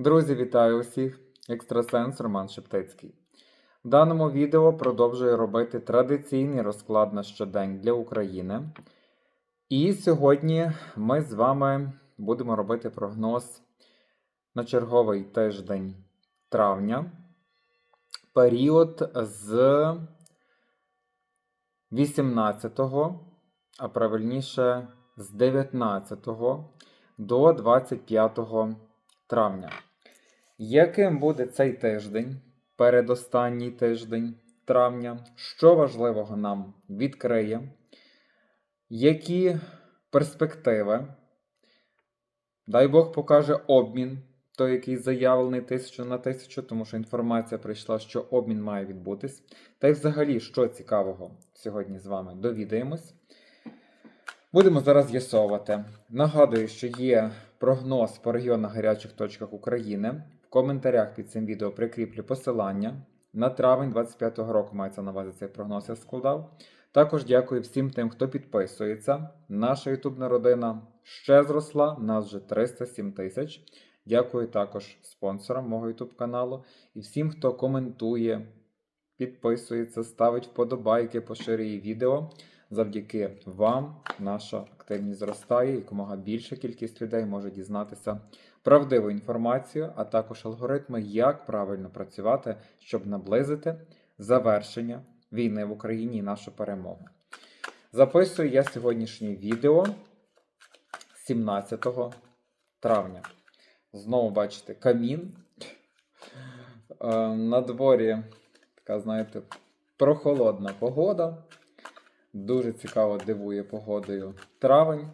Друзі, вітаю усіх! Екстрасенс Роман Шептицький. В даному відео продовжую робити традиційний розклад на щодень для України. І сьогодні ми з вами будемо робити прогноз на черговий тиждень травня. Період з 18, а правильніше з 19 до 25 травня. Яким буде цей тиждень, передостанній тиждень травня? Що важливого нам відкриє? Які перспективи? Дай Бог покаже обмін, той, який заявлений тисячу на тисячу, тому що інформація прийшла, що обмін має відбутись. Та й взагалі, що цікавого сьогодні з вами довідаємось. Будемо зараз з'ясовувати. Нагадую, що є прогноз по регіонах гарячих точках України. Коментарях під цим відео прикріплю посилання. На травень 25-го року мається на увазі цей прогноз я складав. Також дякую всім тим, хто підписується. Наша ютубна родина ще зросла, нас вже 307 тисяч. Дякую також спонсорам мого ютуб каналу і всім, хто коментує, підписується, ставить вподобайки, поширює відео. Завдяки вам наша активність зростає, і якомога більша кількість людей може дізнатися правдиву інформацію, а також алгоритми, як правильно працювати, щоб наблизити завершення війни в Україні і нашу перемогу. Записую я сьогоднішнє відео 17 травня. Знову бачите камін. Е, На дворі така, знаєте, прохолодна погода. Дуже цікаво дивує погодою травень,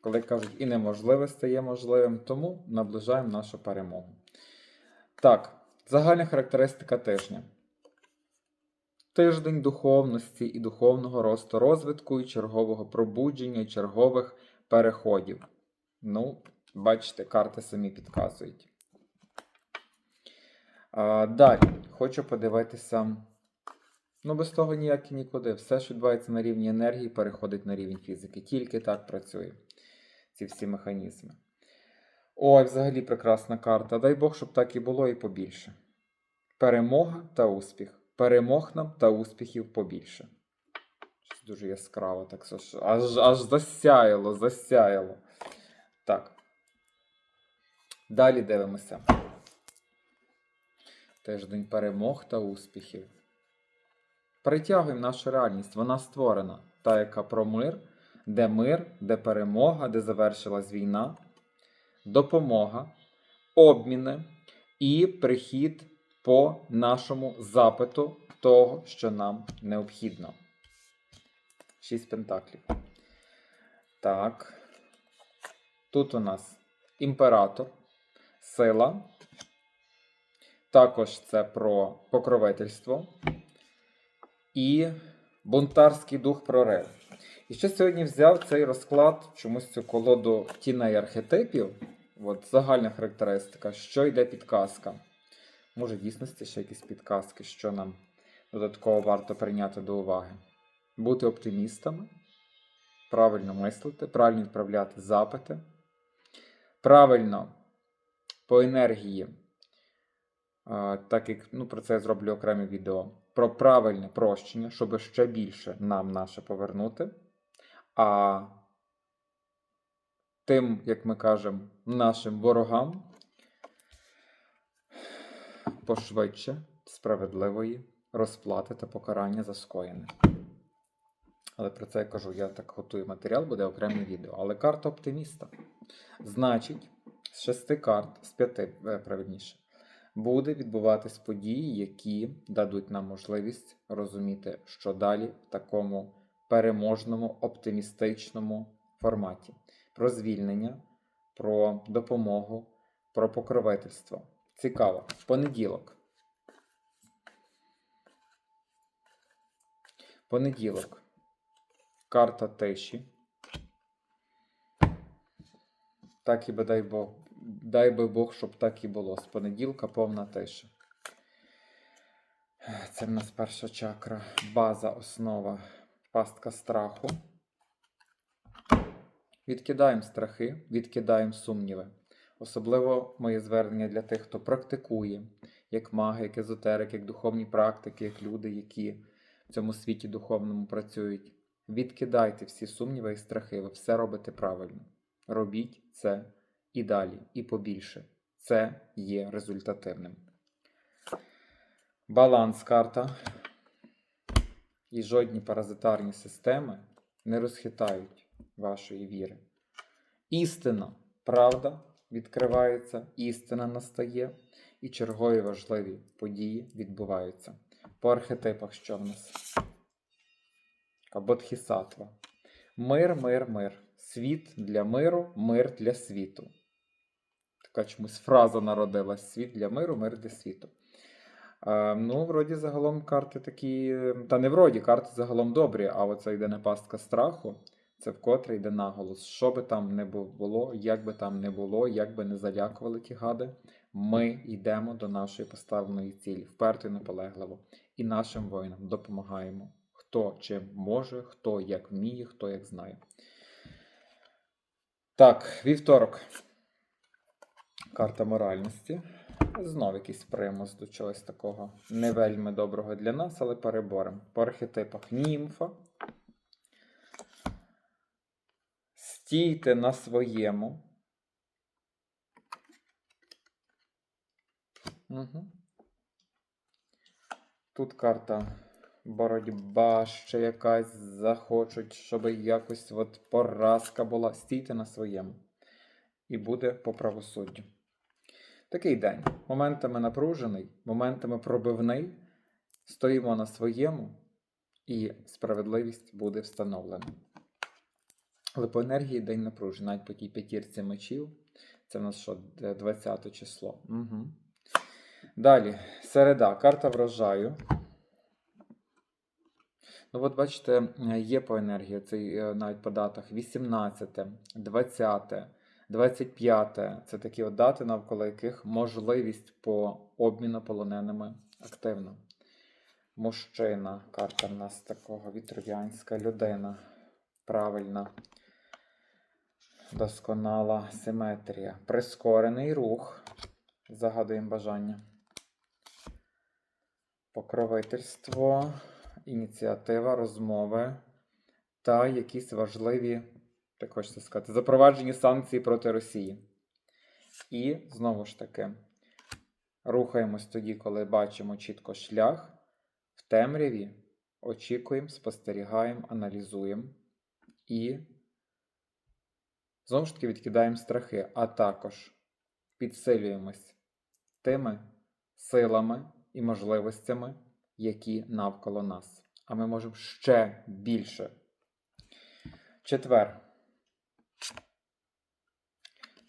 коли кажуть, і неможливе стає можливим, тому наближаємо нашу перемогу. Так, загальна характеристика тижня. Тиждень духовності і духовного росту розвитку, і чергового пробудження, і чергових переходів. Ну, бачите, карти самі підказують. А, далі, хочу подивитися. Ну, без того ніяк і нікуди. Все, що відбувається на рівні енергії, переходить на рівень фізики. Тільки так працює ці всі механізми. Ой, взагалі прекрасна карта. Дай Бог, щоб так і було і побільше. Перемога та успіх. Перемог нам та успіхів побільше. Щось дуже яскраво, так аж, аж, аж засяяло, засяяло. Так. Далі дивимося. Тиждень перемог та успіхів. Притягуємо нашу реальність. Вона створена. Та, яка про мир, де мир, де перемога, де завершилась війна, допомога, обміни і прихід по нашому запиту того, що нам необхідно. Шість пентаклів. Так. Тут у нас імператор, сила. Також це про покровительство і бунтарський дух прорив. І ще сьогодні взяв цей розклад, чомусь цю колоду тіней архетипів. От загальна характеристика, що йде підказка. Може, дійсності ще якісь підказки, що нам додатково варто прийняти до уваги. Бути оптимістами, правильно мислити, правильно відправляти запити, правильно по енергії, так як ну, про це я зроблю окреме відео про правильне прощення, щоб ще більше нам наше повернути. А тим, як ми кажемо, нашим ворогам пошвидше справедливої розплати та покарання за скоєне. Але про це я кажу, я так готую матеріал, буде окреме відео. Але карта оптиміста. Значить, з шести карт, з п'яти, е, правильніше, буде відбуватись події, які дадуть нам можливість розуміти, що далі в такому переможному, оптимістичному форматі. Про звільнення, про допомогу, про покровительство. Цікаво. Понеділок. Понеділок. Карта тиші. Так і дай Бог. Дай би Бог, щоб так і було. З понеділка повна тиша. Це в нас перша чакра, база, основа, пастка страху. Відкидаємо страхи, відкидаємо сумніви. Особливо моє звернення для тих, хто практикує, як маги, як езотерики, як духовні практики, як люди, які в цьому світі духовному працюють. Відкидайте всі сумніви і страхи, ви все робите правильно. Робіть це і далі, і побільше. Це є результативним. Баланс карта. І жодні паразитарні системи не розхитають вашої віри. Істина, правда відкривається, істина настає, і чергові важливі події відбуваються. По архетипах, що в нас? Бодхісатва. Мир, мир, мир. Світ для миру, мир для світу. Така чомусь фраза народилась: світ для миру, мир для світу. Е, ну, вроді, загалом карти такі. Та не вроді, карти загалом добрі, а оце йде не пастка страху. Це вкотре йде наголос. Що би там не було, як би там не було, як би не залякували ті гади, ми йдемо до нашої поставленої цілі, вперто і наполегливо. І нашим воїнам допомагаємо. Хто чим може, хто як вміє, хто як знає. Так, вівторок. Карта моральності. Знов якийсь примус до чогось такого не вельми доброго для нас, але переборем. По архетипах німфа. Стійте на своєму. Угу. Тут карта боротьба ще якась захочуть, щоб якось от поразка була. Стійте на своєму. І буде по правосуддю. Такий день. Моментами напружений, моментами пробивний. Стоїмо на своєму, і справедливість буде встановлена. Але по енергії день напружений, навіть по тій п'ятірці мечів. Це в нас що, 20 число. Угу. Далі, середа, карта врожаю. Ну, от бачите, є по енергії цей е, навіть по датах 18, 20, 25. Це такі от дати, навколо яких можливість по обміну полоненими активна. Мужчина, карта в нас такого вітров'янська людина. Правильна. Досконала симетрія. Прискорений рух. Загадуємо бажання. Покровительство, ініціатива, розмови та якісь важливі, так хочеться сказати, запроваджені санкції проти Росії. І знову ж таки, рухаємось тоді, коли бачимо чітко шлях. В темряві очікуємо, спостерігаємо, аналізуємо і знову ж таки відкидаємо страхи, а також підсилюємось тими силами і можливостями, які навколо нас. А ми можемо ще більше. Четвер.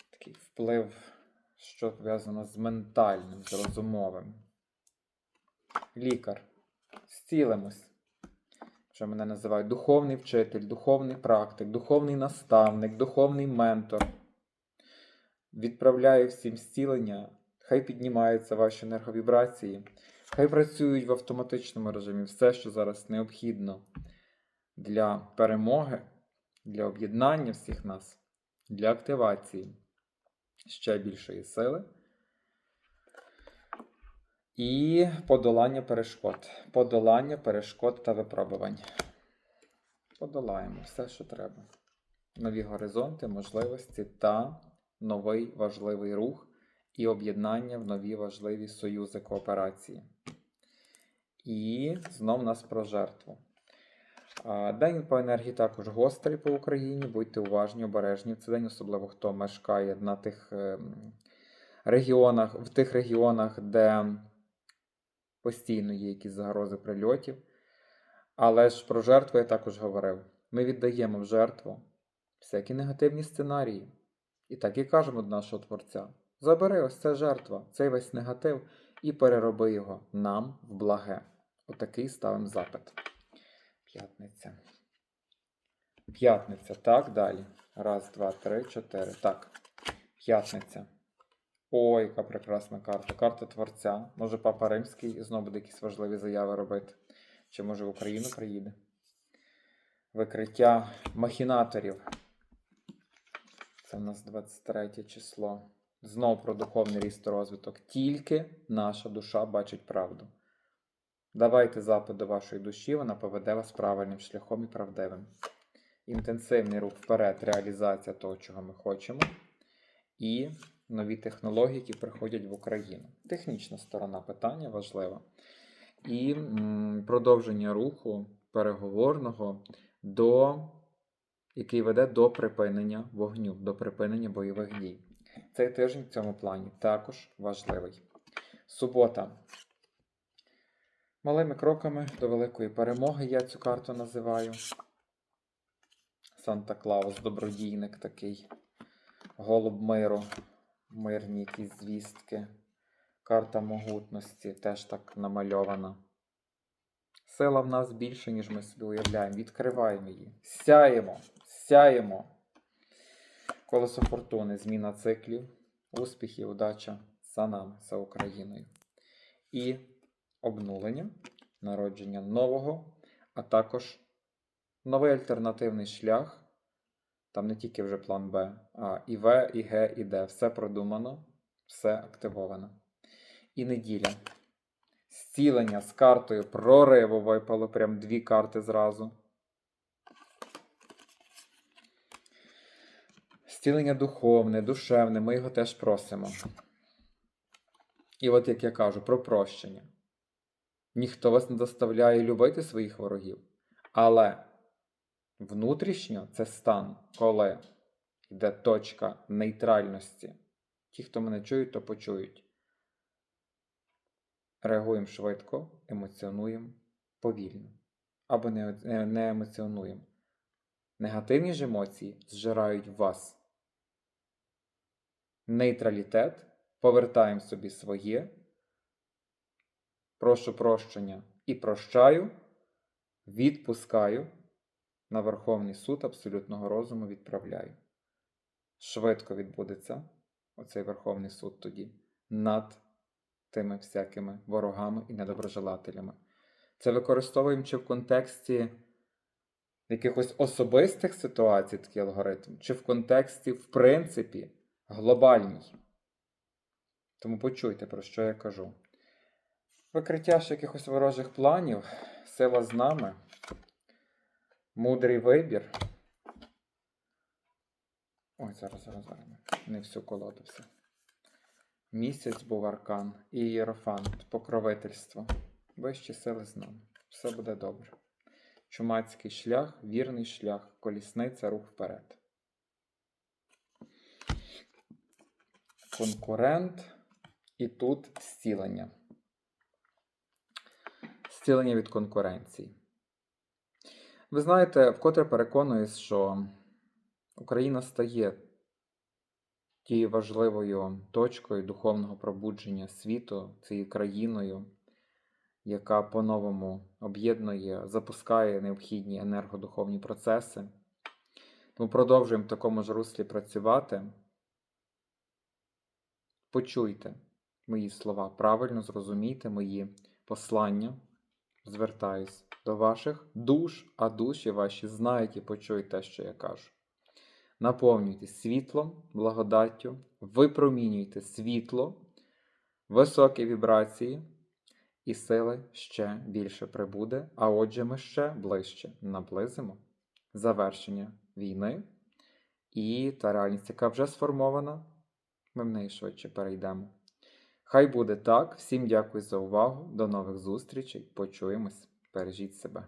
Такий вплив, що пов'язано з ментальним, з розумовим. Лікар. Зцілимось. Що мене називають духовний вчитель, духовний практик, духовний наставник, духовний ментор. Відправляю всім зцілення. Хай піднімаються ваші енерговібрації, хай працюють в автоматичному режимі все, що зараз необхідно для перемоги, для об'єднання всіх нас, для активації ще більшої сили і подолання перешкод. Подолання перешкод та випробувань. Подолаємо все, що треба. Нові горизонти, можливості та новий важливий рух і об'єднання в нові важливі союзи кооперації. І знов нас про жертву. День по енергії також гострий по Україні. Будьте уважні, обережні в цей день, особливо хто мешкає на тих ем, регіонах, в тих регіонах, де постійно є якісь загрози прильотів. Але ж про жертву я також говорив. Ми віддаємо в жертву всякі негативні сценарії. І так і кажемо до нашого Творця: забери ось ця жертва, цей весь негатив, і перероби його нам в благе. Отакий ставимо запит. П'ятниця. П'ятниця. Так, далі. Раз, два, три, чотири. Так. П'ятниця. Ой, яка прекрасна карта. Карта Творця. Може, Папа Римський знову буде якісь важливі заяви робити. Чи може в Україну приїде? Викриття махінаторів. Це в нас 23 число. Знов про духовний ріст розвиток. Тільки наша душа бачить правду. Давайте запит до вашої душі, вона поведе вас правильним шляхом і правдивим. Інтенсивний рух вперед, реалізація того, чого ми хочемо. І нові технології, які приходять в Україну. Технічна сторона питання важлива. І продовження руху переговорного до який веде до припинення вогню, до припинення бойових дій. Цей тиждень в цьому плані також важливий. Субота. Малими кроками до великої перемоги я цю карту називаю. Санта Клаус, добродійник такий. Голуб миру, мирні якісь звістки. Карта могутності теж так намальована. Сила в нас більше, ніж ми собі уявляємо. Відкриваємо її. Сяємо, сяємо. Колесо фортуни, зміна циклів, успіхів, удача за нами, за Україною. І обнулення, народження нового, а також новий альтернативний шлях. Там не тільки вже план Б, а і В, і Г, і Д. Все продумано, все активовано. І неділя. Зцілення з картою прориву випало прям дві карти зразу. Зцілення духовне, душевне, ми його теж просимо. І от як я кажу, про прощення. Ніхто вас не заставляє любити своїх ворогів, але внутрішньо це стан, коли йде точка нейтральності. Ті, хто мене чують, то почують. Реагуємо швидко, емоціонуємо повільно. Або не, не, емоціонуємо. Негативні ж емоції зжирають вас. Нейтралітет. Повертаємо собі своє. Прошу прощення і прощаю. Відпускаю. На Верховний суд абсолютного розуму відправляю. Швидко відбудеться оцей Верховний суд тоді над тими всякими ворогами і недоброжелателями. Це використовуємо чи в контексті якихось особистих ситуацій, такий алгоритм, чи в контексті, в принципі, глобальній. Тому почуйте, про що я кажу. Викриття ж якихось ворожих планів, сила з нами, мудрий вибір. Ой, зараз, зараз, зараз. Не всю колоду все. Місяць був аркан і ієрофант, покровительство. Вищі сили з нами. Все буде добре. Чумацький шлях, вірний шлях, колісниця, рух вперед. Конкурент і тут зцілення. Зцілення від конкуренції. Ви знаєте, вкотре переконуюсь, що Україна стає тією важливою точкою духовного пробудження світу, цією країною, яка по-новому об'єднує, запускає необхідні енергодуховні процеси. Тому продовжуємо в такому ж руслі працювати. Почуйте мої слова, правильно зрозумійте мої послання. Звертаюсь до ваших душ, а душі ваші знають і почують те, що я кажу. Наповнюйтесь світлом, благодаттю, випромінюйте світло, високі вібрації, і сили ще більше прибуде, а отже, ми ще ближче наблизимо завершення війни і та реальність, яка вже сформована, ми в неї швидше перейдемо. Хай буде так. Всім дякую за увагу. До нових зустрічей. Почуємось. Бережіть себе.